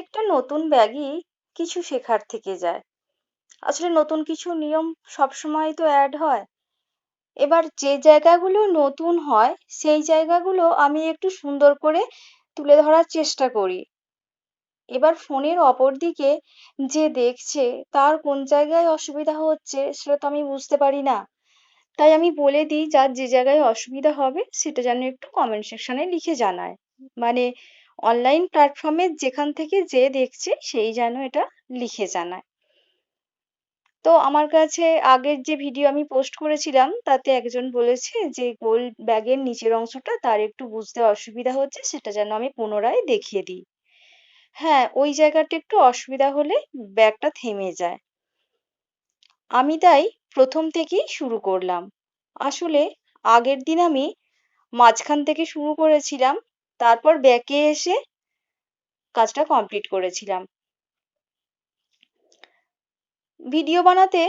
প্রত্যেকটা নতুন ব্যাগই কিছু শেখার থেকে যায়। আসলে নতুন কিছু নিয়ম সবসময় তো অ্যাড হয়। এবার যে জায়গাগুলো নতুন হয়, সেই জায়গাগুলো আমি একটু সুন্দর করে তুলে ধরার চেষ্টা করি। এবার ফোনের অপর দিকে যে দেখছে, তার কোন জায়গায় অসুবিধা হচ্ছে, সেটা তো আমি বুঝতে পারি না। তাই আমি বলে দিই, যার যে জায়গায় অসুবিধা হবে, সেটা যেন একটু কমেন্ট সেকশনে লিখে জানায়। মানে অনলাইন প্ল্যাটফর্মে যেখান থেকে যে দেখছে সেই যেন এটা লিখে জানায়। তো আমার কাছে আগের যে ভিডিও আমি পোস্ট করেছিলাম, তাতে একজন বলেছে যে গোল ব্যাগের নিচের অংশটা তার একটু বুঝতে অসুবিধা হচ্ছে, সেটা যেন আমি পুনরায় দেখিয়ে দিই। হ্যাঁ ওই জায়গাটা একটু অসুবিধা হলে ব্যাগটা থেমে যায়। আমি তাই প্রথম থেকেই শুরু করলাম। আসলে আগের দিন আমি মাঝখান থেকে শুরু করেছিলাম তারপর ব্যাকে এসে কাজটা কমপ্লিট করেছিলাম। ভিডিও বানাতে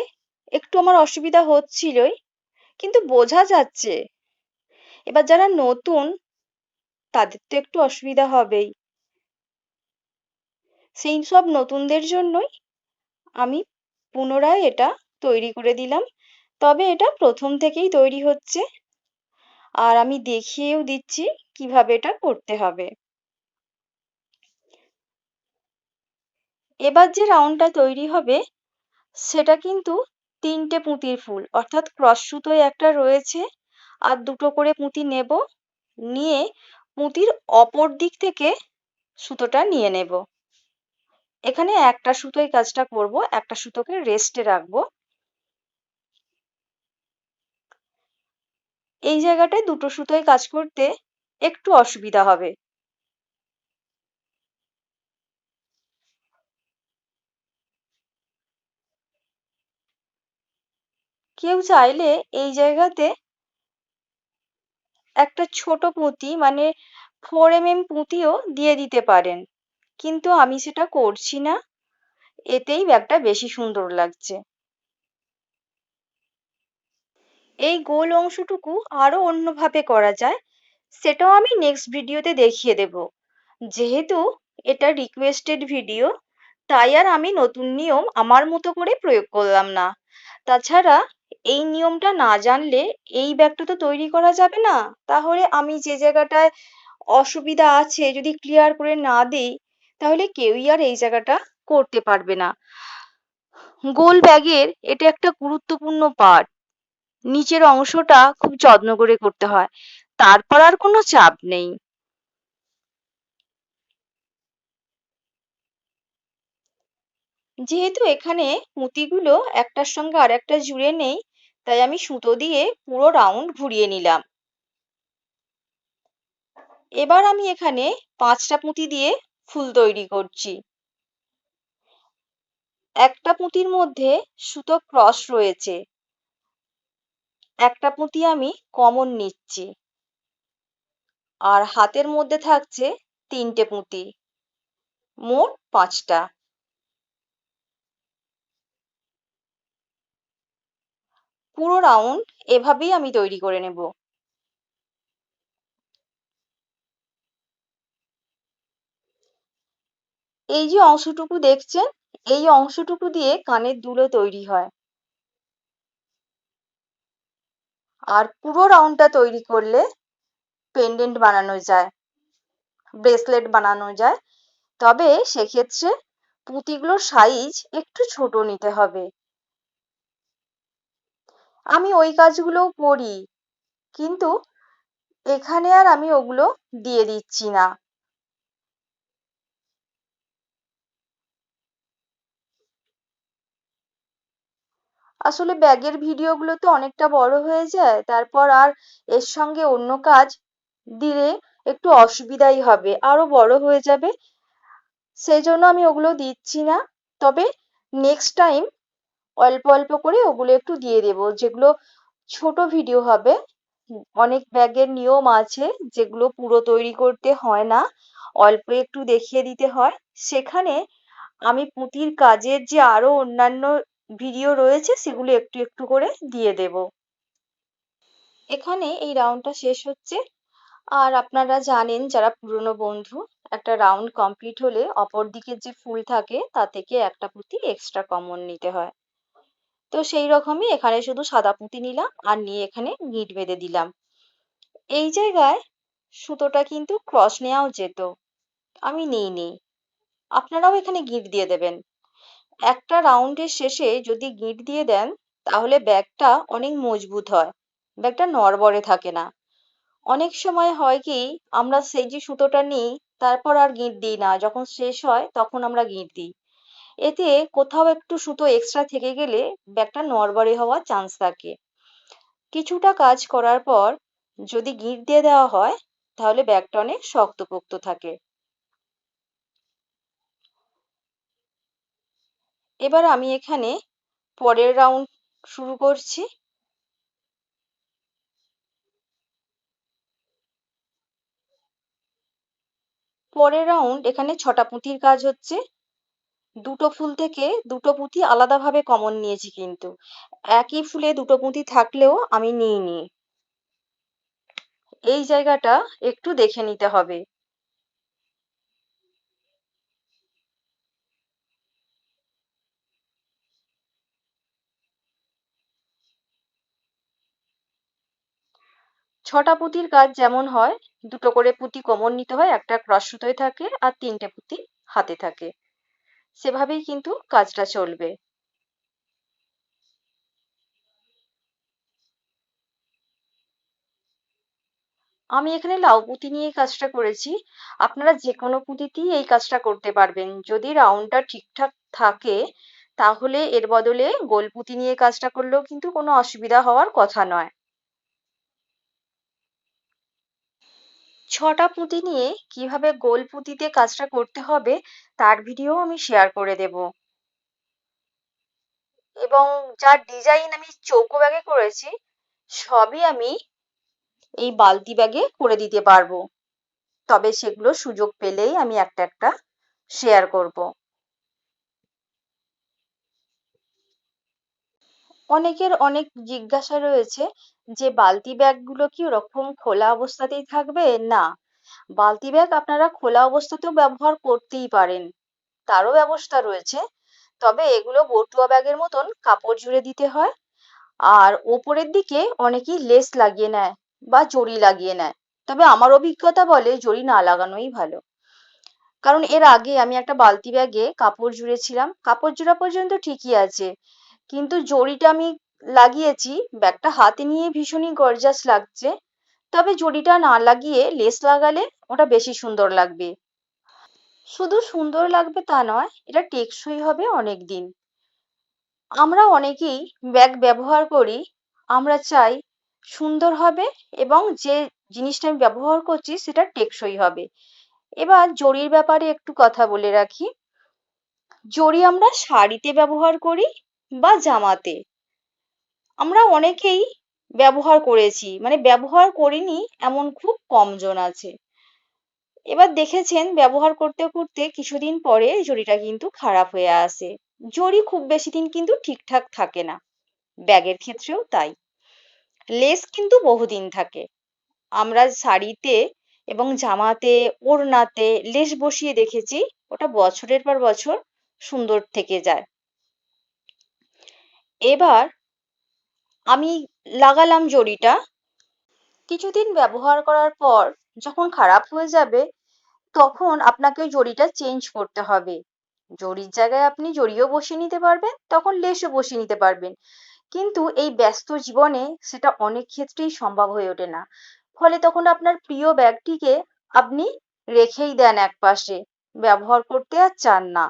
একটু আমার অসুবিধা হচ্ছিলই, কিন্তু বোঝা যাচ্ছে, এবার যারা নতুন তাদের তো একটু অসুবিধা হবেই। সেই সব নতুনদের জন্যই আমি পুনরায় এটা তৈরি করে দিলাম, তবে এটা প্রথম থেকেই তৈরি হচ্ছে। আর আমি দেখিয়েও দিচ্ছি কীভাবে এটা করতে হবে। এবার যে রাউন্ডটা তৈরি হবে, সেটা কিন্তু তিনটে পুঁতির ফুল, অর্থাৎ ক্রস সুতোয় একটা রয়েছে, আর দুটো করে পুঁতি নেব, নিয়ে পুঁতির অপর দিক থেকে সুতোটা নিয়ে নেব। এখানে একটা সুতোয় কাজটা করব, একটা সুতোকে রেস্টে রাখব। এই জায়গাটায় দুটো সুতোয় কাজ করতে একটু অসুবিধা হবে। কেউ চাইলে এই জায়গাতে একটা ছোট পুঁতি মানে ফোর এম এম পুঁতিও দিয়ে দিতে পারেন। কিন্তু আমি সেটা করছি না। এতেই ব্যাগটা বেশি সুন্দর লাগছে। এই গোল অংশটুকু আরও অন্যভাবে করা যায়। সেটাও আমি নেক্সট ভিডিওতে দেখিয়ে দেব। যেহেতু এটা রিকোয়েস্টেড ভিডিও তাই আর আমি নতুন নিয়ম আমার মতো করে প্রয়োগ করলাম না। তাছাড়া এই নিয়মটা না জানলে এই ব্যাগটা তো তৈরি করা যাবে না। তাহলে আমি যে জায়গাটায় অসুবিধা আছে যদি ক্লিয়ার করে না দিই, তাহলে কেউই আর এই জায়গাটা করতে পারবে না। গোল ব্যাগের এটা একটা গুরুত্বপূর্ণ পার্ট নিচের অংশটা খুব যত্ন করে করতে হয়। তারপর আর কোনো চাপ নেই। যেহেতু এখানে পুঁতিগুলো একটার সঙ্গে আর একটা জুড়ে নেই, তাই আমি সুতো দিয়ে পুরো রাউন্ড ঘুরিয়ে নিলাম। এবার আমি এখানে পাঁচটা পুঁতি দিয়ে ফুল তৈরি করছি। একটা পুঁতির মধ্যে সুতো ক্রস রয়েছে। একটা পুঁতি আমি কমন নিচ্ছি। আর হাতের মধ্যে থাকছে তিনটে পুঁতি। মোট পাঁচটা। পুরো রাউন্ড এভাবেই আমি তৈরি করে নেব। এই যে অংশটুকু দেখছেন, এই অংশটুকু দিয়ে কানের দুলো তৈরি হয়। আর পুরো রাউন্ডটা তৈরি করলে পেন্ডেন্ট বানানো যায় ব্রেসলেট বানানো যায়। তবে সেক্ষেত্রে পুঁতিগুলোর সাইজ একটু ছোট নিতে হবে। আমি ওই কাজগুলোও করি, কিন্তু এখানে আর আমি ওগুলো দিয়ে দিচ্ছি না। আসলে ব্যাগের ভিডিওগুলো তো অনেকটা বড় হয়ে যায়, তারপর আর এর সঙ্গে অন্য কাজ দিলে একটু অসুবিধাই হবে, আরও বড় হয়ে যাবে। সেই জন্য আমি ওগুলো দিচ্ছি না। তবে নেক্সট টাইম অল্প অল্প করে ওগুলো একটু দিয়ে দেবো, যেগুলো ছোট ভিডিও হবে। অনেক ব্যাগের নিয়ম আছে, যেগুলো পুরো তৈরি করতে হয় না, অল্প একটু দেখিয়ে দিতে হয়। সেখানে আমি পুঁতির কাজের যে আরও অন্যান্য ভিডিও রয়েছে, সেগুলো একটু একটু করে দিয়ে দেব। এখানে এই রাউন্ডটা শেষ হচ্ছে। আর আপনারা জানেন যারা পুরনো বন্ধু, একটা রাউন্ড কমপ্লিট হলে অপর দিকের যে ফুল থাকে, তা থেকে একটা পুঁতি এক্সট্রা কমন নিতে হয়। তো সেই রকমই এখানে শুধু সাদা পুঁতি নিলাম আর নিয়ে এখানে গিঁট বেঁধে দিলাম। এই জায়গায় সুতোটা কিন্তু ক্রস নেওয়াও যেত। আমি নিইনি আপনারাও এখানে গিঁট দিয়ে দেবেন। একটা রাউন্ডের শেষে যদি গিঁট দিয়ে দেন, তাহলে ব্যাগটা অনেক মজবুত হয়। ব্যাগটা নড়বড়ে থাকে না। অনেক সময় হয় কি, আমরা সেই যে সুতোটা নিই, তারপর আর গিঁট দিই না। যখন শেষ হয়, তখন আমরা গিঁট দিই। এতে কোথাও একটু সুতো এক্সট্রা থেকে গেলে ব্যাগটা নড়বড়ে হওয়ার চান্স থাকে। কিছুটা কাজ করার পর যদি গিঁট দিয়ে দেওয়া হয়, তাহলে ব্যাগটা অনেক শক্তপোক্ত থাকে। এবার আমি এখানে পরের রাউন্ড শুরু করছি। পরের রাউন্ড এখানে ছটা পুঁথির কাজ হচ্ছে। দুটো ফুল থেকে দুটো পুঁতি আলাদাভাবে কমন নিয়েছি কিন্তু। একই ফুলে দুটো পুঁথি থাকলেও আমি নিইনি। এই জায়গাটা একটু দেখে নিতে হবে। ছটা পুঁতির কাজ যেমন হয়, দুটো করে পুঁতি কমন নিতে হয়, একটা ক্রস সুতোয় থাকে আর তিনটে পুঁতি হাতে থাকে। সেভাবেই কিন্তু কাজটা চলবে। আমি এখানে লাউ পুঁতি নিয়ে কাজটা করেছি। আপনারা যে কোনো পুঁতিতেই এই কাজটা করতে পারবেন। যদি রাউন্ডটা ঠিকঠাক থাকে, তাহলে এর বদলে গোল পুঁতি নিয়ে কাজটা করলেও কিন্তু কোনো অসুবিধা হওয়ার কথা নয়। ছটা পুঁতি নিয়ে কীভাবে গোল পুঁতিতে কাজটা করতে হবে, তার ভিডিও আমি শেয়ার করে দেব। এবং যার ডিজাইন আমি চৌকো ব্যাগে করেছি, সবই আমি এই বালতি ব্যাগে করে দিতে পারব। তবে সেগুলো সুযোগ পেলেই আমি একটা একটা শেয়ার করব। অনেকের অনেক জিজ্ঞাসা রয়েছে যে বালতি ব্যাগগুলো কি ওরকম খোলা অবস্থাতেই থাকবে? না। বালতি ব্যাগ আপনারা খোলা অবস্থাতেও ব্যবহার করতেই পারেন। তারও ব্যবস্থা রয়েছে। তবে এগুলো বটুয়া ব্যাগের মতন কাপড় জুড়ে দিতে হয়। আর ওপরের দিকে অনেকেই লেস লাগিয়ে নেয় বা জড়ি লাগিয়ে নেয়। তবে আমার অভিজ্ঞতা বলে জড়ি না লাগানোই ভালো। কারণ এর আগে আমি একটা বালতি ব্যাগে কাপড় জুড়েছিলাম। কাপড় জোড়া পর্যন্ত ঠিকই আছে। কিন্তু জড়িটা আমি লাগিয়েছি। ব্যাগটা হাতে নিয়ে ভীষণই গর্জাস লাগছে। তবে জড়িটা না লাগিয়ে লেস লাগালে ওটা বেশি সুন্দর লাগবে। শুধু সুন্দর লাগবে তা নয়, এটা টেকসই হবে অনেক দিন আমরা অনেকেই ব্যাগ ব্যবহার করি, আমরা চাই সুন্দর হবে এবং যে জিনিসটা আমি ব্যবহার করছি সেটা টেকসই হবে। এবার জরির ব্যাপারে একটু কথা বলে রাখি। জরি আমরা শাড়িতে ব্যবহার করি বা জামাতে। আমরা অনেকেই ব্যবহার করেছি মানে ব্যবহার করিনি এমন খুব কম জন আছে। এবার দেখেছেন ব্যবহার করতে করতে কিছুদিন পরে জরিটা কিন্তু খারাপ হয়ে আসে। জরি খুব বেশি দিন কিন্তু ঠিকঠাক থাকে না। ব্যাগের ক্ষেত্রেও তাই। লেস কিন্তু বহুদিন থাকে। আমরা শাড়িতে এবং জামাতে, ওড়নাতে লেস বসিয়ে দেখেছি, ওটা বছরের পর বছর সুন্দর থেকে যায়। এবার আমি লাগালাম জরিটা কিছুদিন ব্যবহার করার পর যখন খারাপ হয়ে যাবে, তখন আপনাকে জরিটা চেঞ্জ করতে হবে। জরির জায়গায় আপনি জরিও বসিয়ে নিতে পারবেন, তখন লেসও বসিয়ে নিতে পারবেন। কিন্তু এই ব্যস্ত জীবনে সেটা অনেক ক্ষেত্রেই সম্ভব হয়ে ওঠে না। ফলে তখন আপনার প্রিয় ব্যাগটিকে আপনি রেখেই দেন একপাশে। ব্যবহার করতে আর চান না।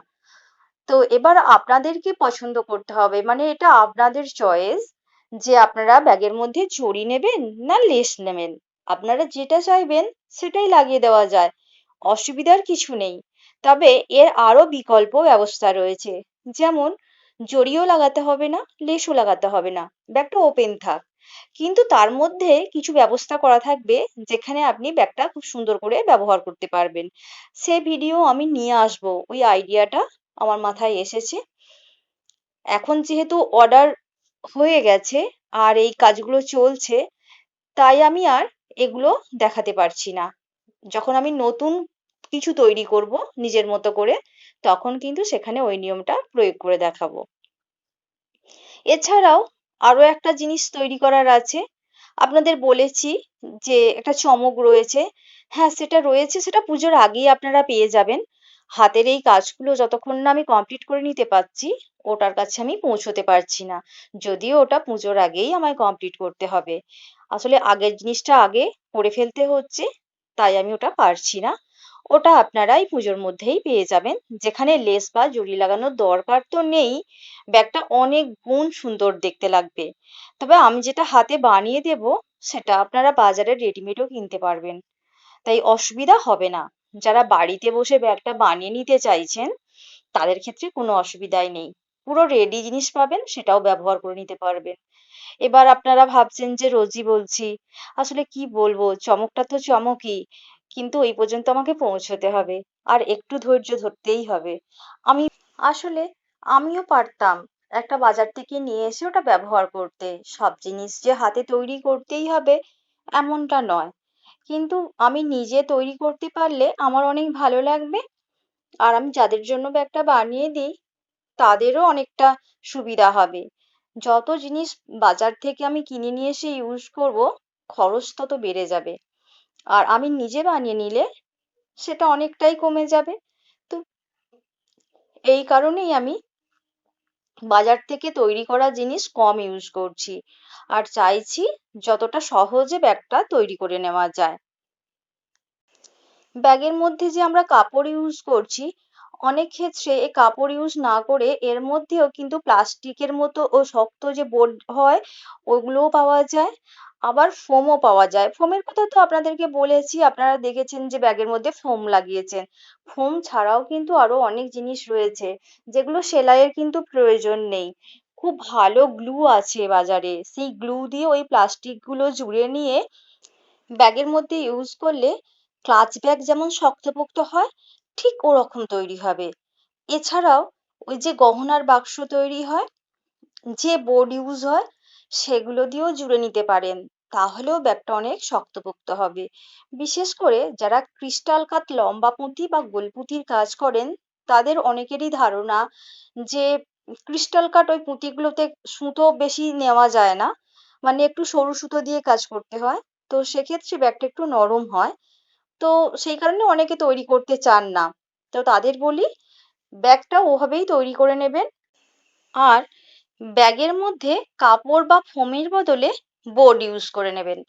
তো এবার আপনাদেরকে পছন্দ করতে হবে। মানে এটা আপনাদের চয়েস যে আপনারা ব্যাগের মধ্যে জড়ি নেবেন না লেস নেবেন। আপনারা যেটা চাইবেন সেটাই লাগিয়ে দেওয়া যায়। অসুবিধার কিছু নেই। তবে এর আরও বিকল্প ব্যবস্থা রয়েছে। যেমন, জড়িও লাগাতে হবে না, লেসও লাগাতে হবে না। ব্যাগটা ওপেন থাক। কিন্তু তার মধ্যে কিছু ব্যবস্থা করা থাকবে যেখানে আপনি ব্যাগটা খুব সুন্দর করে ব্যবহার করতে পারবেন। সে ভিডিও আমি নিয়ে আসব। ওই আইডিয়াটা আমার মাথায় এসেছে। এখন যেহেতু অর্ডার হয়ে গেছে আর এই কাজগুলো চলছে, তাই আমি আর এগুলো দেখাতে পারছি না। যখন আমি নতুন কিছু তৈরি করব নিজের মতো করে, তখন কিন্তু সেখানে ওই নিয়মটা প্রয়োগ করে দেখাবো। এছাড়াও আরও একটা জিনিস তৈরি করার আছে। আপনাদের বলেছি যে একটা চমক রয়েছে। হ্যাঁ সেটা রয়েছে, সেটা পুজোর আগেই আপনারা পেয়ে যাবেন। হাতের এই কাজগুলো যতক্ষণ না আমি কমপ্লিট করে নিতে পারছি, ওটার কাছে আমি পৌঁছতে পারছি না। যদিও ওটা পুজোর আগেই আমায় কমপ্লিট করতে হবে। আসলে আগের জিনিসটা আগে করে ফেলতে হচ্ছে, তাই আমি ওটা পারছি না। ওটা আপনারা এই পুজোর মধ্যেই পেয়ে যাবেন। যেখানে লেস বা জড়ি লাগানোর দরকার তো নেই, ব্যাগটা অনেক গুণ সুন্দর দেখতে লাগবে। তবে আমি যেটা হাতে বানিয়ে দেব, সেটা আপনারা বাজারে রেডিমেডও কিনতে পারবেন। তাই অসুবিধা হবে না। যারা বাড়িতে বসে ব্যাগটা বানিয়ে নিতে চাইছেন, তাদের ক্ষেত্রে কোনো অসুবিধাই নেই। পুরো রেডি জিনিস পাবেন, সেটাও ব্যবহার করে নিতে পারবেন। এবার আপনারা ভাবছেন যে, রোজই বলছি, আসলে কি বলব? চমকটা তো চমকই, কিন্তু ওই পর্যন্ত আমাকে পৌঁছতে হবে, আর একটু ধৈর্য ধরতেই হবে। আমি, আসলে আমিও পারতাম একটা বাজার থেকে নিয়ে এসে ওটা ব্যবহার করতে। সব জিনিস যে হাতে তৈরি করতেই হবে, এমনটা নয়। কিন্তু আমি নিজে তৈরি করতে পারলে আমার অনেক ভালো লাগবে। আর আমি যাদের জন্য ব্যাগটা বানিয়ে দিই, তাদেরও অনেকটা সুবিধা হবে। যত জিনিস বাজার থেকে আমি কিনে নিয়ে এসে ইউজ করব খরচ তত বেড়ে যাবে। আর আমি নিজে বানিয়ে নিলে সেটা অনেকটাই কমে যাবে। তো এই কারণেই আমি বাজার থেকে তৈরি করা জিনিস কম ইউজ করছি। আর চাইছি যতটা সহজে ব্যাগটা তৈরি করে নেওয়া যায়। ব্যাগের মধ্যে যে আমরা কাপড় ইউজ করছি, অনেক ক্ষেত্রে এই কাপড় ইউজ না করে এর মধ্যেও কিন্তু প্লাস্টিকের মতো ও শক্ত যে বোর্ড হয়, ওগুলোও পাওয়া যায়। আবার ফোমও পাওয়া যায়। ফোমের কথা তো আপনাদেরকে বলেছি, আপনারা দেখেছেন যে ব্যাগের মধ্যে ফোম লাগিয়েছেন। ফোম ছাড়াও কিন্তু আরও অনেক জিনিস রয়েছে, যেগুলো সেলাইয়ের কিন্তু প্রয়োজন নেই। খুব ভালো গ্লু আছে বাজারে। সেই গ্লু দিয়ে ওই প্লাস্টিকগুলো জুড়ে নিয়ে ব্যাগের মধ্যে ইউজ করলে ক্লাচ ব্যাগ যেমন শক্তপোক্ত হয়, ঠিক ওরকম তৈরি হবে। এছাড়াও ওই যে গহনার বাক্স তৈরি হয়, যে বোর্ড ইউজ হয় সেগুলো দিয়েও জুড়ে নিতে পারেন। তাহলেও ব্যাগটা অনেক শক্তপোক্ত হবে। বিশেষ করে যারা ক্রিস্টাল কাট লম্বা পুঁতি বা গোল পুঁতির কাজ করেন, তাদের অনেকেরই ধারণা যে ক্রিস্টাল কাট ওই পুঁতিগুলোতে সুতো বেশি নেওয়া যায় না। মানে একটু সরু সুতো দিয়ে কাজ করতে হয়। তো সেক্ষেত্রে ব্যাগটা একটু নরম হয়। তো সেই কারণে অনেকে তৈরি করতে চান না। তো তাদের বলি, ব্যাগটা ওভাবেই তৈরি করে নেবেন। আর ব্যাগের মধ্যে কাপড় বা ফোমের বদলে বোর্ড ইউজ করে নেবেন।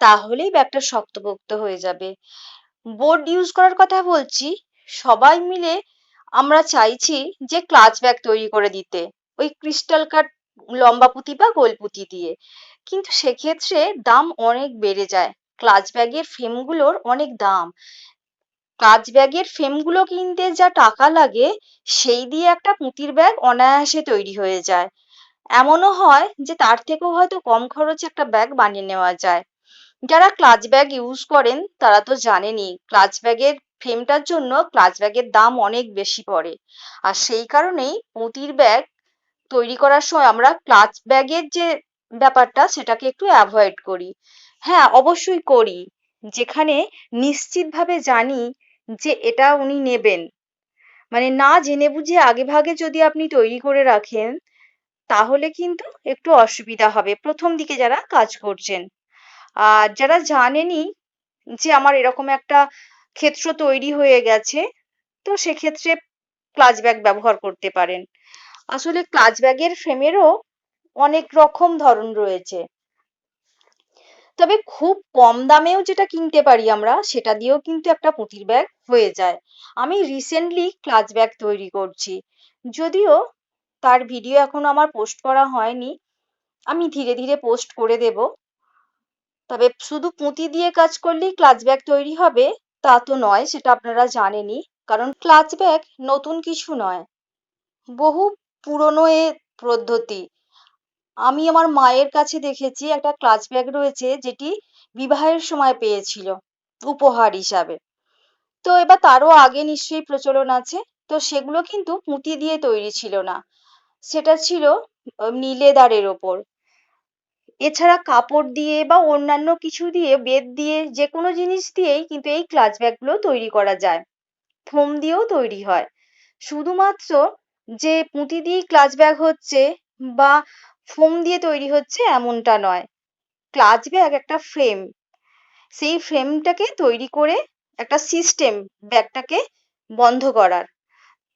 তাহলেই ব্যাগটা শক্তপোক্ত হয়ে যাবে। বোর্ড ইউজ করার কথা বলছি, সবাই মিলে আমরা চাইছি যে ক্লাচ ব্যাগ তৈরি করে দিতে। ওই ক্রিস্টাল কাট লম্বা পুঁতি বা গোল পুঁতি দিয়ে। কিন্তু সেক্ষেত্রে দাম অনেক বেড়ে যায়। ক্লাচ ব্যাগের ফ্রেমগুলোর অনেক দাম। ক্লাচ ব্যাগের ফ্রেমগুলো কিনতে যা টাকা লাগে, সেই দিয়ে একটা পুঁতির ব্যাগ অনায়াসে তৈরি হয়ে যায়। এমনও হয় যে তার থেকেও হয়তো কম খরচে একটা ব্যাগ বানিয়ে নেওয়া যায়। যারা ক্লাচ ব্যাগ ইউজ করেন, তারা তো জানেনই ক্লাচ ব্যাগের ফ্রেমটার জন্য ক্লাচ ব্যাগের দাম অনেক বেশি পড়ে। আর সেই কারণেই পুঁতির ব্যাগ তৈরি করার সময় আমরা ক্লাচ ব্যাগের যে ব্যাপারটা, সেটাকে একটু অ্যাভয়েড করি। হ্যাঁ অবশ্যই করি। যেখানে নিশ্চিতভাবে জানি যে এটা উনি নেবেন। মানে না জেনে বুঝে আগে ভাগে যদি আপনি তৈরি করে রাখেন তাহলে কিন্তু একটু অসুবিধা হবে। প্রথম দিকে যারা কাজ করছেন। আর যারা জানেনই যে আমার এরকম একটা ক্ষেত্র তৈরি হয়ে গেছে, তো সেক্ষেত্রে ক্লাচ ব্যাগ ব্যবহার করতে পারেন। আসলে ক্লাচ ব্যাগের ফ্রেমেরও অনেক রকম ধরন রয়েছে। তবে খুব কম দামেও যেটা কিনতে পারি আমরা, সেটা দিয়েও কিন্তু একটা পুঁতির ব্যাগ হয়ে যায়। আমি রিসেন্টলি ক্লাচ ব্যাগ তৈরি করছি। যদিও তার ভিডিও এখনও আমার পোস্ট করা হয়নি। আমি ধীরে ধীরে পোস্ট করে দেব। তবে শুধু পুঁতি দিয়ে কাজ করলেই ক্লাচ ব্যাগ তৈরি হবে, তা তো নয়, সেটা আপনারা জানেনই। কারণ ক্লাচ ব্যাগ নতুন কিছু নয়, বহু পুরনো এ পদ্ধতি। আমি আমার মায়ের কাছে দেখেছি একটা ক্লাচ ব্যাগ রয়েছে, যেটি বিবাহের সময় পেয়েছিল, উপহার হিসাবে। তো এবার তারও আগে নিশ্চয়ই প্রচলন আছে, তো সেগুলো কিন্তু পুঁতি দিয়ে তৈরি ছিল না। সেটা ছিল নীলেদারের ওপর। এছাড়া কাপড় দিয়ে বা অন্যান্য কিছু দিয়ে, বেত দিয়ে যে কোনো জিনিস দিয়েই কিন্তু এই ক্লাচ ব্যাগগুলো তৈরি করা যায়। ফোম দিয়েও তৈরি হয়। শুধুমাত্র যে পুঁতি দিয়েই ক্লাচ ব্যাগ হচ্ছে বা ফোম দিয়ে তৈরি হচ্ছে এমনটা নয়। ক্লাচ ব্যাগ একটা ফ্রেম। সেই ফ্রেমটাকে তৈরি করে একটা সিস্টেম ব্যাগটাকে বন্ধ করার।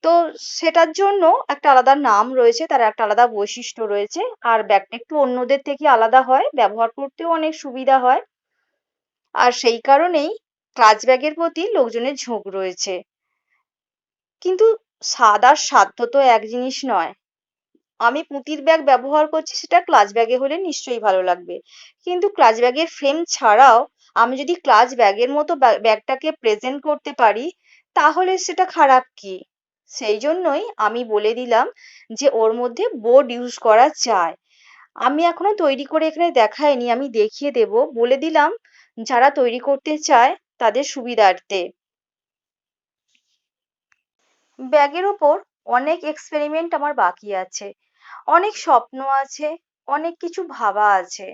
তো সেটার জন্য একটা আলাদা নাম রয়েছে, তার একটা আলাদা বৈশিষ্ট্য রয়েছে। আর ব্যাগটা একটু অন্যদের থেকে আলাদা হয়, ব্যবহার করতেও অনেক সুবিধা হয়। আর সেই কারণেই ক্লাচ ব্যাগের প্রতি লোকজনের ঝোঁক রয়েছে। কিন্তু স্বাদ আর সাধ্য তো এক জিনিস নয়। আমি পুঁতির ব্যাগ ব্যবহার করছি, সেটা ক্লাচ ব্যাগে হলে নিশ্চয়ই ভালো লাগবে। কিন্তু ক্লাচ ব্যাগের ফ্রেম ছাড়াও আমি যদি ক্লাচ ব্যাগের মতো ব্যাগটাকে প্রেজেন্ট করতে পারি, তাহলে সেটা খারাপ কি? সেই জন্যই আমি বলে দিলাম যে ওর মধ্যে বোর্ড ইউজ করা যায়। আমি এখনও তৈরি করে এখানে দেখাইনি, আমি দেখিয়ে দেব। বলে দিলাম যারা তৈরি করতে চায় তাদের সুবিধার্থে। ব্যাগের ওপর অনেক এক্সপেরিমেন্ট আমার বাকি আছে। অনেক স্বপ্ন আছে, অনেক কিছু ভাবা আছে।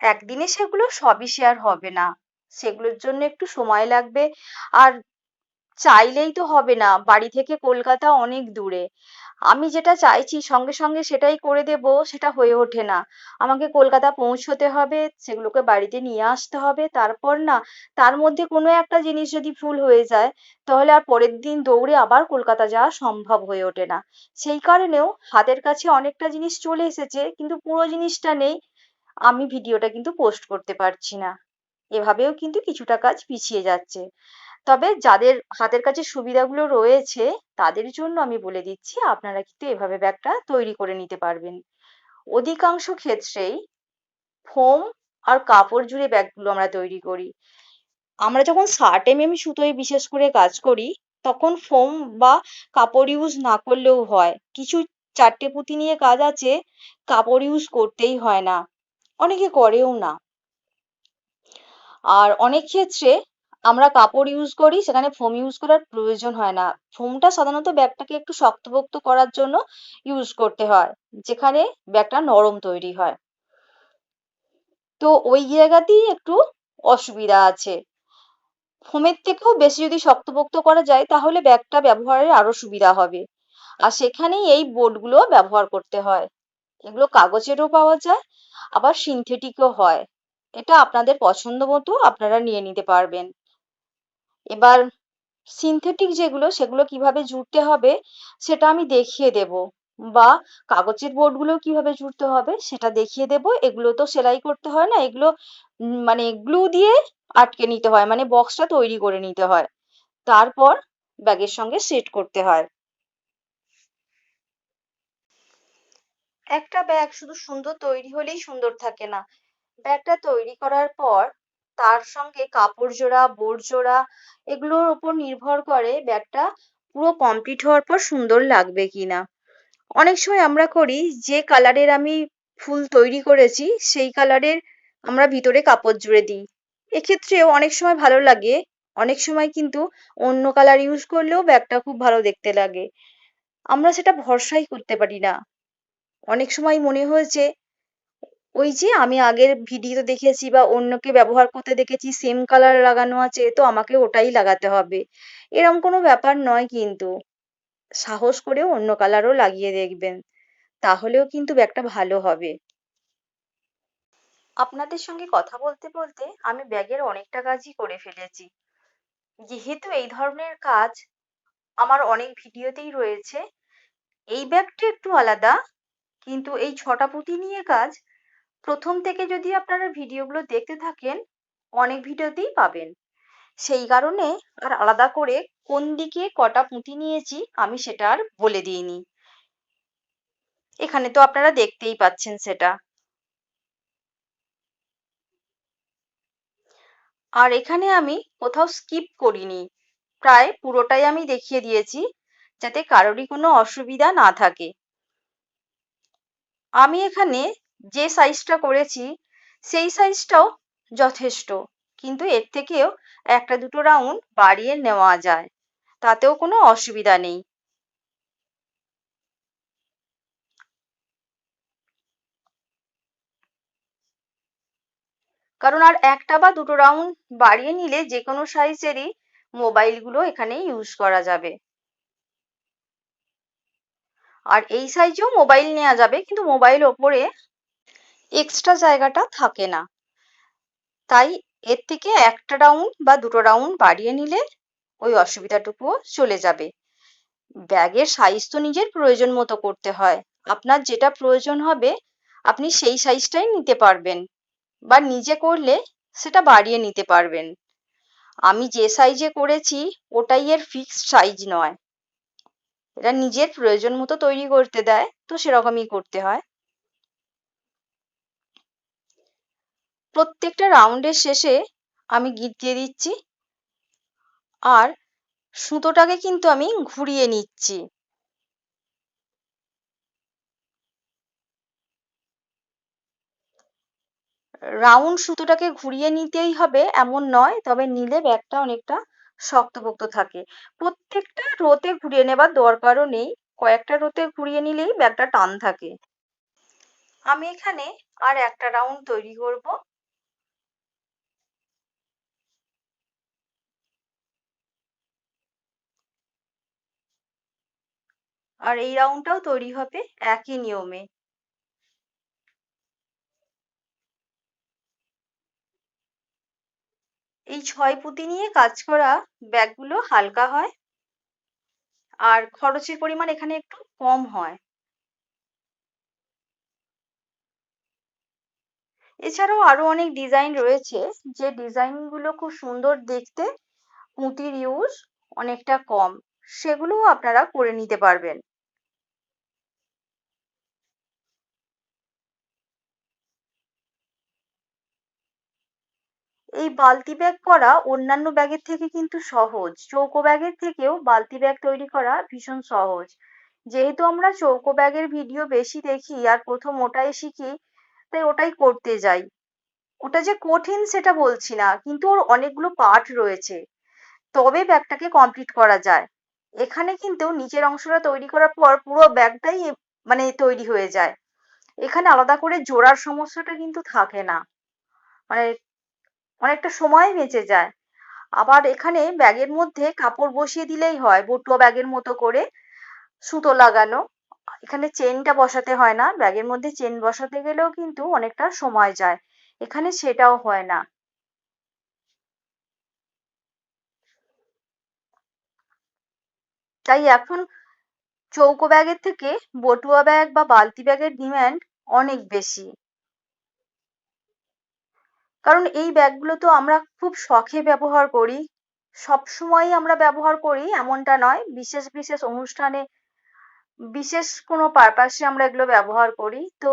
একদিনে সেগুলো সবই শেয়ার হবে না। সেগুলোর জন্য একটু সময় লাগবে। আর চাইলেই তো হবে না। বাড়ি থেকে কলকাতা অনেক দূরে। আমি যেটা চাইছি সঙ্গে সঙ্গে সেটাই করে দেব, সেটা হয়ে ওঠে না। আমাকে কলকাতা পৌঁছতে হবে, সেগুলোকে বাড়িতে নিয়ে আসতে হবে। তারপর না, তার মধ্যে কোনো একটা জিনিস যদি ভুল হয়ে যায়, তাহলে আর পরের দিন দৌড়ে আবার কলকাতা যাওয়া সম্ভব হয়ে ওঠে না। সেই কারণেও হাতের কাছে অনেকটা জিনিস চলে এসেছে, কিন্তু পুরো জিনিসটা নেই। আমি ভিডিওটা কিন্তু পোস্ট করতে পারছি না। এভাবেও কিন্তু কিছুটা কাজ পিছিয়ে যাচ্ছে। তবে যাদের হাতের কাছে সুবিধাগুলো রয়েছে, তাদের জন্য আমি বলে দিচ্ছি, আপনারা কিন্তু এভাবে ব্যাগটা তৈরি করে নিতে পারবেন। অধিকাংশ ক্ষেত্রেই ফোম আর কাপড় জুড়ে ব্যাগগুলো আমরা তৈরি করি। আমরা যখন ষাট এম সুতোয় বিশেষ করে কাজ করি, তখন ফোম বা কাপড় ইউজ না করলেও হয়। কিছু চারটে পুঁতি নিয়ে কাজ আছে, কাপড় ইউজ করতেই হয় না। অনেকে করেও না। আর অনেক ক্ষেত্রে আমরা কাপড় ইউজ করি, সেখানে ফোম ইউজ করার প্রয়োজন হয় না। ফোমটা সাধারণত ব্যাগটাকে একটু শক্তপোক্ত করার জন্য ইউজ করতে হয়, যেখানে ব্যাগটা নরম তৈরি হয়। তো ওই জায়গাতেই একটু অসুবিধা আছে। ফোমের থেকেও বেশি যদি শক্তপোক্ত করা যায়, তাহলে ব্যাগটা ব্যবহারের আরও সুবিধা হবে। আর সেখানেই এই বোর্ডগুলো ব্যবহার করতে হয়। এগুলো কাগজেরও পাওয়া যায়, আবার সিনথেটিকও হয়। এটা আপনাদের পছন্দ মতো আপনারা নিয়ে নিতে পারবেন। এবার সিনথেটিক যেগুলো, সেগুলো কীভাবে জুড়তে হবে, সেটা আমি দেখিয়ে দেব। বা কাগজের বোর্ডগুলো কীভাবে জুড়তে হবে, সেটা দেখিয়ে দেব। এগুলো তো সেলাই করতে হয় না, এগুলো মানে গ্লু দিয়ে আটকে নিতে হয় মানে বক্সটা তৈরি করে নিতে হয়। তারপর ব্যাগের সঙ্গে সেট করতে হয়। একটা ব্যাগ শুধু সুন্দর তৈরি হলেই সুন্দর থাকে না। ব্যাগটা তৈরি করার পর তার সঙ্গে কাপড় জোড়া বোর্ড জোড়া এগুলোর ওপর নির্ভর করে ব্যাগটা পুরো কমপ্লিট হওয়ার পর সুন্দর লাগবে কিনা। অনেক সময় আমরা করি যে কালারের আমি ফুল তৈরি করেছি, সেই কালারের আমরা ভিতরে কাপড় জুড়ে দিই। এক্ষেত্রেও অনেক সময় ভালো লাগে, অনেক সময় কিন্তু অন্য কালার ইউজ করলেও ব্যাগটা খুব ভালো দেখতে লাগে। আমরা সেটা ভরসাই করতে পারি না। অনেক সময় মনে হয়েছে ওই যে আমি আগের ভিডিওতে দেখেছি বা অন্যকে ব্যবহার করতে দেখেছি সেম কালার লাগানো আছে, তো আমাকে ওটাই লাগাতে হবে। এরম কোনো ব্যাপার নয় কিন্তু। সাহস করে অন্য কালারও লাগিয়ে দেখবেন। তাহলেও কিন্তু ব্যাগটা ভালো হবে। আপনাদের সঙ্গে কথা বলতে বলতে আমি ব্যাগের অনেকটা কাজই করে ফেলেছি। যেহেতু এই ধরনের কাজ আমার অনেক ভিডিওতেই রয়েছে, এই ব্যাগটি একটু আলাদা, কিন্তু এই ছটা পুঁতি নিয়ে কাজ প্রথম থেকে যদি আপনারা ভিডিওগুলো দেখতে থাকেন, অনেক ভিডিওতেই পাবেন। সেই কারণে আর আলাদা করে কোন দিকে কটা পুঁতি নিয়েছি, আমি সেটা আর বলে দিইনি। এখানে তো আপনারা দেখতেই পাচ্ছেন সেটা। আর এখানে আমি কোথাও স্কিপ করিনি। প্রায় পুরোটাই আমি দেখিয়ে দিয়েছি, যাতে কারোরই কোনো অসুবিধা না থাকে। আমি এখানে যে সাইজটা করেছি, সেই সাইজটাও যথেষ্ট। কিন্তু এর থেকেও একটা দুটো রাউন্ড বাড়িয়ে নেওয়া যায়। তাতেও কোনো অসুবিধা নেই। কারণ আর একটা বা দুটো রাউন্ড বাড়িয়ে নিলে যে কোনো সাইজেরই মোবাইলগুলো এখানে ইউজ করা যাবে। আর এই সাইজেও মোবাইল নেওয়া যাবে, কিন্তু মোবাইল ওপরে এক্সট্রা জায়গাটা থাকে না। তাই এর থেকে একটা রাউন্ড বা দুটো রাউন্ড বাড়িয়ে নিলে ওই অসুবিধাটুকুও চলে যাবে। ব্যাগের সাইজ তো নিজের প্রয়োজন মতো করতে হয়। আপনার যেটা প্রয়োজন হবে, আপনি সেই সাইজটাই নিতে পারবেন বা নিজে করলে সেটা বাড়িয়ে নিতে পারবেন। আমি যে সাইজে করেছি, ওটাই এর ফিক্সড সাইজ নয়। এটা নিজের প্রয়োজন মতো তৈরি করতে দেয়, তো সেরকমই করতে হয়। প্রত্যেকটা রাউন্ডের শেষে আমি গিট দিয়ে দিচ্ছি। আর সুতোটাকে কিন্তু আমি ঘুরিয়ে নিচ্ছি। রাউন্ড সুতোটাকে ঘুরিয়ে নিতেই হবে, এমন নয়, তবে নিলে ব্যাগটা অনেকটা শক্তপোক্ত থাকে। প্রত্যেকটা রোতে ঘুরিয়ে নেবার দরকারও নেই, কয়েকটা রোতে ঘুরিয়ে নিলেই ব্যাগটা টান থাকে। আমি এখানে আর একটা রাউন্ড তৈরি করব। আর এই রাউন্ডটাও তৈরি হবে একই নিয়মে। এই ছয় পুঁতি নিয়ে কাজ করা ব্যাগগুলো হালকা হয় আর খরচের পরিমাণ এখানে একটু কম হয়। এছাড়াও আরও অনেক ডিজাইন রয়েছে, যে ডিজাইনগুলো খুব সুন্দর দেখতে, পুঁতির ইউজ অনেকটা কম। সেগুলোও আপনারা করে নিতে পারবেন। এই বালতি ব্যাগ করা অন্যান্য ব্যাগের থেকে কিন্তু সহজ। চৌকো ব্যাগের থেকেও বালতি ব্যাগ তৈরি করা ভীষণ সহজ। যেহেতু আমরা চৌকো ব্যাগের ভিডিও বেশি দেখি আর প্রথম ওটাই শিখি, তাই ওটাই করতে যাই। ওটা যে কঠিন সেটা বলছি না, কিন্তু ওর অনেকগুলো পার্ট রয়েছে। তবে ব্যাগটাকে কমপ্লিট করা যায়। এখানে কিন্তু নিচের অংশটা তৈরি করার পর পুরো ব্যাগটাই মানে তৈরি হয়ে যায়। এখানে আলাদা করে জোড়ার সমস্যাটা কিন্তু থাকে না। মানে অনেকটা সময় বেঁচে যায়। আবার এখানে ব্যাগের মধ্যে কাপড় বসিয়ে দিলেই হয়, বটুয়া ব্যাগের মতো করে সুতো লাগানো। এখানে চেনটা বসাতে হয় না, ব্যাগের মধ্যে চেন বসাতে গেলেও কিন্তু অনেকটা সময় যায়। এখানে সেটাও হয় না। তাই এখন চৌকো ব্যাগের থেকে বটুয়া ব্যাগ বা বালতি ব্যাগের ডিম্যান্ড অনেক বেশি। কারণ এই ব্যাগগুলো তো আমরা খুব শখে ব্যবহার করি। সব সময়ই আমরা ব্যবহার করি, এমনটা নয়। বিশেষ বিশেষ অনুষ্ঠানে বিশেষ কোনো পারপাসে আমরা এগুলো ব্যবহার করি। তো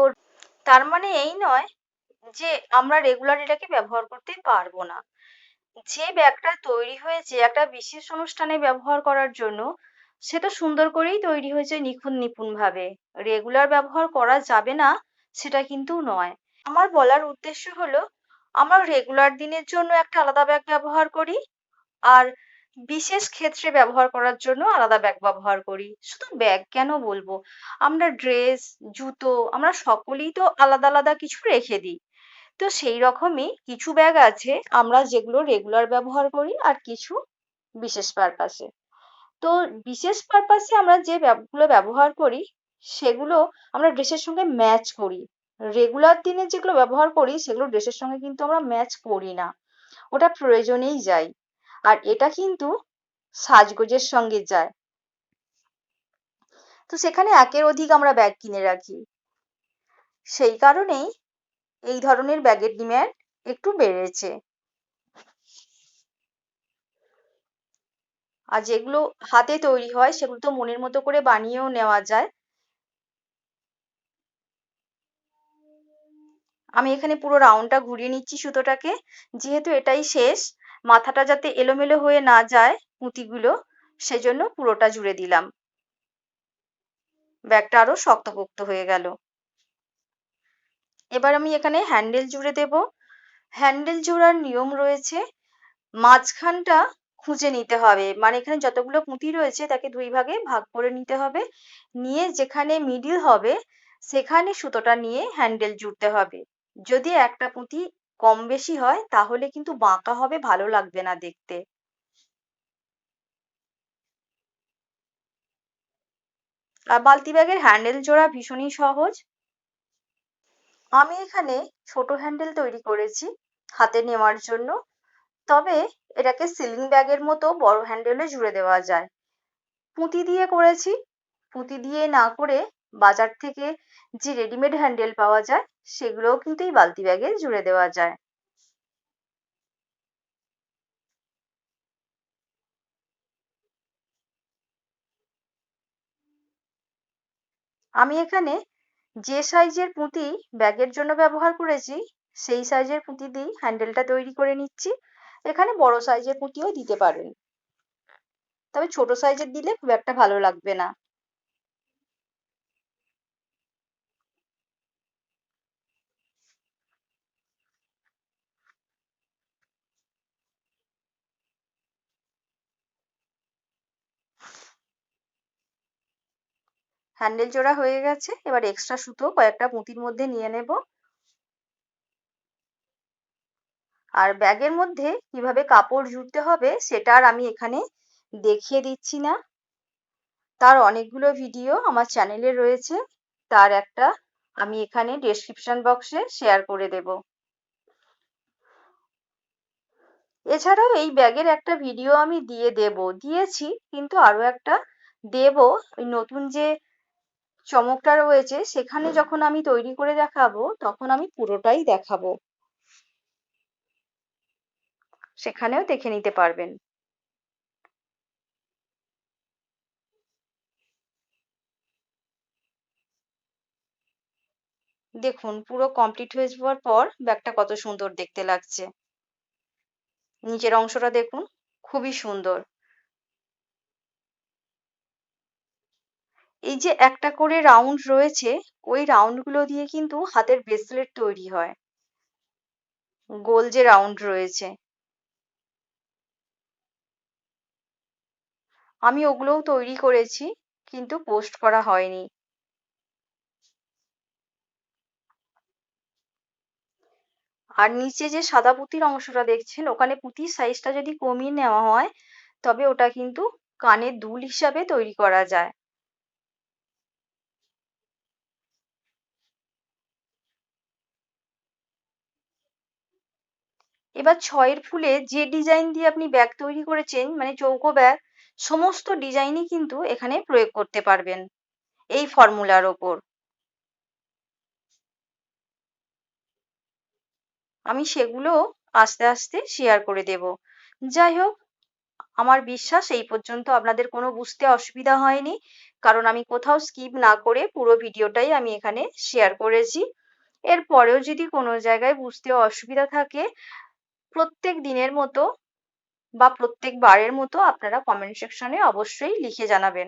তার মানে এই নয় যে আমরা রেগুলার এটাকে ব্যবহার করতে পারব না। যে ব্যাগটা তৈরি হয়েছে একটা বিশেষ অনুষ্ঠানে ব্যবহার করার জন্য সেটা সুন্দর করেই তৈরি হয়েছে নিখুঁত নিপুণ ভাবে রেগুলার ব্যবহার করা যাবে না, সেটা কিন্তু নয়। আমার বলার উদ্দেশ্য হলো, আমরা রেগুলার দিনের জন্য একটা আলাদা ব্যাগ ব্যবহার করি, আর বিশেষ ক্ষেত্রে ব্যবহার করার জন্য আলাদা ব্যাগ ব্যবহার করি। শুধু ব্যাগ কেন বলব? আমরা ড্রেস জুতো, আমরা সকলেই তো আলাদা আলাদা কিছু রেখে দিই। তো সেই রকমই কিছু ব্যাগ আছে, আমরা যেগুলো রেগুলার ব্যবহার করি, আর কিছু বিশেষ পারপাসে তো বিশেষ পারপাসে আমরা যে ব্যাগগুলো ব্যবহার করি, সেগুলো আমরা ড্রেসের সঙ্গে ম্যাচ করি। রেগুলার দিনে যেগুলো ব্যবহার করি, সেগুলো ড্রেসের সঙ্গে কিন্তু আমরা ম্যাচ করি না। ওটা প্রয়োজনেই যাই আর এটা কিন্তু সাজগোজের সঙ্গে যায়। তো সেখানে একের অধিক আমরা ব্যাগ কিনে রাখি। সেই কারণেই এই ধরনের ব্যাগের ডিম্যান্ড একটু বেড়েছে। আর যেগুলো হাতে তৈরি হয় সেগুলো তো মনের মতো করে বানিয়েও নেওয়া যায়। আমি এখানে পুরো রাউন্ডটা ঘুরিয়ে নিচ্ছি সুতোটাকে। যেহেতু এটাই শেষ, মাথাটা যাতে এলোমেলো হয়ে না যায় পুঁতিগুলো, সেজন্য পুরোটা জুড়ে দিলাম। ব্যাগটা আরও শক্তপোক্ত হয়ে গেল। এবার আমি এখানে হ্যান্ডেল জুড়ে দেব। হ্যান্ডেল জোড়ার নিয়ম রয়েছে, মাঝখানটা খুঁজে নিতে হবে। মানে এখানে যতগুলো পুঁতি রয়েছে তাকে দুই ভাগে ভাগ করে নিতে হবে। নিয়ে যেখানে মিডিল হবে, সেখানে সুতোটা নিয়ে হ্যান্ডেল জুড়তে হবে। যদি একটা পুঁতি কম বেশি হয়, তাহলে কিন্তু বাঁকা হবে, ভালো লাগবে না দেখতে। আর বালতি ব্যাগের হ্যান্ডেল জোড়া ভীষণই সহজ। আমি এখানে ছোট হ্যান্ডেল তৈরি করেছি, হাতে নেওয়ার জন্য। তবে এটাকে সিলিং ব্যাগের মতো বড় হ্যান্ডেলে জুড়ে দেওয়া যায়। পুঁতি দিয়ে করেছি। পুঁতি দিয়ে না করে বাজার থেকে যে রেডিমেড হ্যান্ডেল পাওয়া যায়, সেগুলোও কিন্তু এই বালতি ব্যাগে জুড়ে দেওয়া যায়। আমি এখানে যে সাইজের পুঁতি ব্যাগের জন্য ব্যবহার করেছি, সেই সাইজের পুঁতি দিয়েই হ্যান্ডেলটা তৈরি করে নিচ্ছি। এখানে বড় সাইজের পুঁতিও দিতে পারেন। তবে ছোট সাইজের দিলে খুব একটা ভালো লাগবে না। হ্যান্ডেল জোড়া হয়ে গেছে। এবার এক্সট্রা সুতো কয়েকটা পুঁতির মধ্যে নিয়ে নেব। আর ব্যাগের মধ্যে কীভাবে কাপড় জুড়তে হবে সেটা আর আমি এখানে দেখিয়ে দিচ্ছি না। তার অনেকগুলো ভিডিও আমার চ্যানেলে রয়েছে, তার একটা আমি এখানে ডেসক্রিপশন বক্সে শেয়ার করে দেব। এছাড়াও এই ব্যাগের একটা ভিডিও আমি দিয়ে দেব, দিয়েছি কিন্তু আরও একটা দেব। ওই নতুন যে চমকটা রয়েছে সেখানে যখন আমি তৈরি করে দেখাবো তখন আমি পুরোটাই দেখাবো। সেখানেও দেখে নিতে পারবেন। দেখুন, পুরো কমপ্লিট হয়ে যাওয়ার পর ব্যাগটা কত সুন্দর দেখতে লাগছে। নিচের অংশটা দেখুন, খুবই সুন্দর। এই যে একটা করে রাউন্ড রয়েছে, ওই রাউন্ডগুলো দিয়ে কিন্তু হাতের ব্রেসলেট তৈরি হয়। গোল যে রাউন্ড রয়েছে আমি ওগুলোও তৈরি করেছি, কিন্তু পোস্ট করা হয়নি। আর নিচে যে সাদা পুঁতির অংশটা দেখছেন, ওখানে পুঁতির সাইজটা যদি কমিয়ে নেওয়া হয়, তবে ওটা কিন্তু কানের দুল হিসাবে তৈরি করা যায়। এবার ছয়ের ফুলে যে ডিজাইন দিয়ে আপনি ব্যাগ তৈরি করেছেন মানে চৌকো ব্যাগ সমস্ত ডিজাইনই কিন্তু এখানে প্রয়োগ করতে পারবেন এই ফর্মুলার ওপর। আমি সেগুলো আস্তে আস্তে শেয়ার করে দেব। যাই হোক, আমার বিশ্বাস এই পর্যন্ত আপনাদের কোনো বুঝতে অসুবিধা হয়নি, কারণ আমি কোথাও স্কিপ না করে পুরো ভিডিওটাই আমি এখানে শেয়ার করেছি। এরপরেও যদি কোনো জায়গায় বুঝতে অসুবিধা থাকে, প্রত্যেক দিনের মতো বা প্রত্যেকবারের মতো আপনারা কমেন্ট সেকশনে অবশ্যই লিখে জানাবেন।